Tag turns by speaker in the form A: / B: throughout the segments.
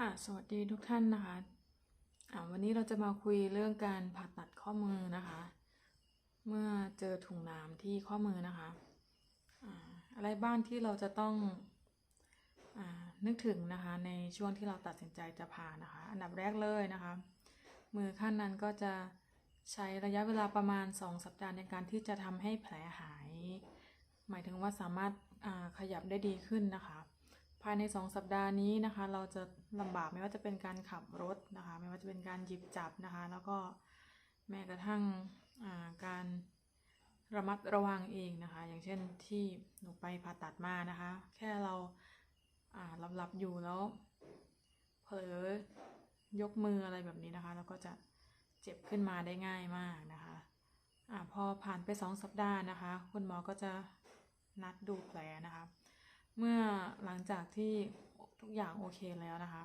A: ค่ะ สวัสดีทุกท่านนะคะอ่าวันนี้เราจะมาคุยเรื่องการผ่าตัดข้อมือนะคะ เมื่อเจอถุงน้ำที่ข้อมือนะคะอ่าอะไรบ้างที่เราจะต้องอนึกถึงนะคะ ในช่วงที่เราตัดสินใจจะผ่านะคะ อันดับแรกเลยนะคะ มือข้านั้นก็จะใช้ระยะเวลาประมาณ 2 สัปดาห์ในการที่จะทำให้แผลหาย หมายถึงว่าสามารถขยับได้ดีขึ้นนะคะ ภายใน 2 สัปดาห์นี้นะคะ เราจะลำบากไม่ว่าจะเป็นการขับรถนะคะ ไม่ว่าจะเป็นการหยิบจับนะคะ แล้วก็แม้กระทั่งาการระมัดระวังเองนะคะ อย่างเช่นที่หนูไปผ่าตัดมานะคะ แค่เราอ่าหลับๆอยู่แล้วเผลอยกมืออะไรแบบนี้นะคะ แล้วก็จะเจ็บขึ้นมาได้ง่ายมากนะคะอ่าพอผ่านไป 2 สัปดาห์นะคะ คุณหมอก็จะนัดดูแผลนะคะ เมื่อหลังจากที่ทุกอย่างโอเคแล้วนะคะ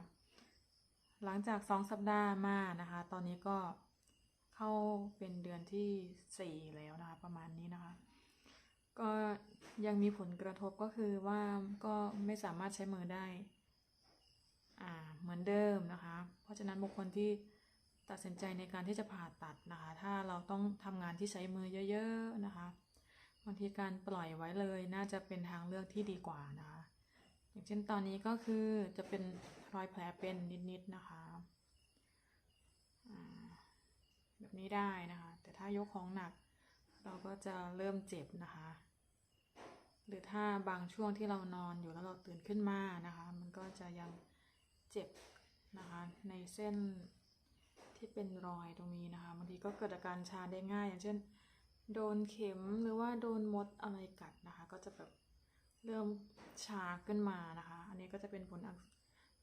A: หลังจากสองสัปดาห์มานะคะ ตอนนี้ก็เข้าเป็นเดือนที่สี่แล้วนะคะ ประมาณนี้นะคะ ก็ยังมีผลกระทบก็คือว่าก็ไม่สามารถใช้มือได้อ่าเหมือนเดิมนะคะ เพราะฉะนั้นบุคคลที่ตัดสินใจในการที่จะผ่าตัดนะคะ ถ้าเราต้องทำงานที่ใช้มือเยอะ ๆ นะคะ บางทีการปล่อยไว้เลยน่าจะเป็นทางเลือกที่ดีกว่านะคะ อย่างเช่นตอนนี้ก็คือจะเป็นรอยแผลเป็นนิดๆนะคะแบบนี้ได้นะคะ แต่ถ้ายกของหนัก เราก็จะเริ่มเจ็บนะคะ หรือถ้าบางช่วงที่เรานอนอยู่แล้วเราตื่นขึ้นมานะคะ มันก็จะยังเจ็บนะคะในเส้นที่เป็นรอยตรงนี้นะคะบางทีก็เกิดอาการชาได้ง่าย อย่างเช่น โดนเข็มหรือว่าโดนมดอะไรกัดนะคะ ก็จะแบบเริ่มชาขึ้นมานะคะ อันนี้ก็จะเป็นผล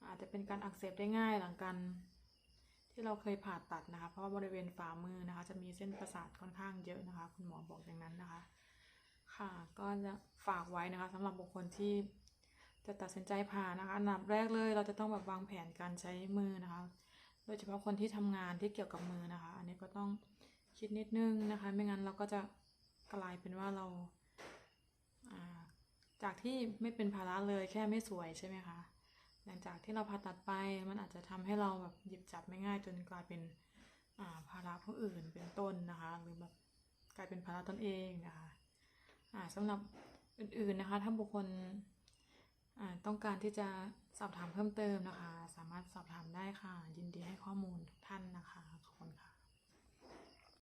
A: อาจจะเป็นการอักเสบได้ง่ายหลังการที่เราเคยผ่าตัดนะคะ เพราะบริเวณฝ่ามือนะคะ จะมีเส้นประสาทค่อนข้างเยอะนะคะ คุณหมอบอกอย่างนั้นนะคะ ค่ะก็จะฝากไว้นะคะสำหรับบุคคลที่จะตัดสินใจผ่านะคะอันดับแรกเลยเราจะต้องแบบวางแผนการใช้มือนะคะ โดยเฉพาะคนที่ทำงานที่เกี่ยวกับมือนะคะ อันนี้ก็ต้อง คิดนิดนึงนะคะ ไม่งั้นเราก็จะกลายเป็นว่าเราาจากที่ไม่เป็นภาระเลยแค่ไม่สวยใช่ไหมคะหลังจากที่เราผ่าตัดไปมันอาจจะทำให้เราแบบหยิบจับไม่ง่ายจนกลายเป็นาภาระผู้อื่นเป็นต้นนะคะ หรือแบบกลายเป็นภาระตนเองนะคะอ่าสำหรับอื่นๆนะคะ ถ้าบุคคลต้องการที่จะสอบถามเพิ่มเติมนะคะ สามารถสอบถามได้ค่ะ ยินดีให้ข้อมูลทุกท่านนะคะ ขอบคุณค่ะ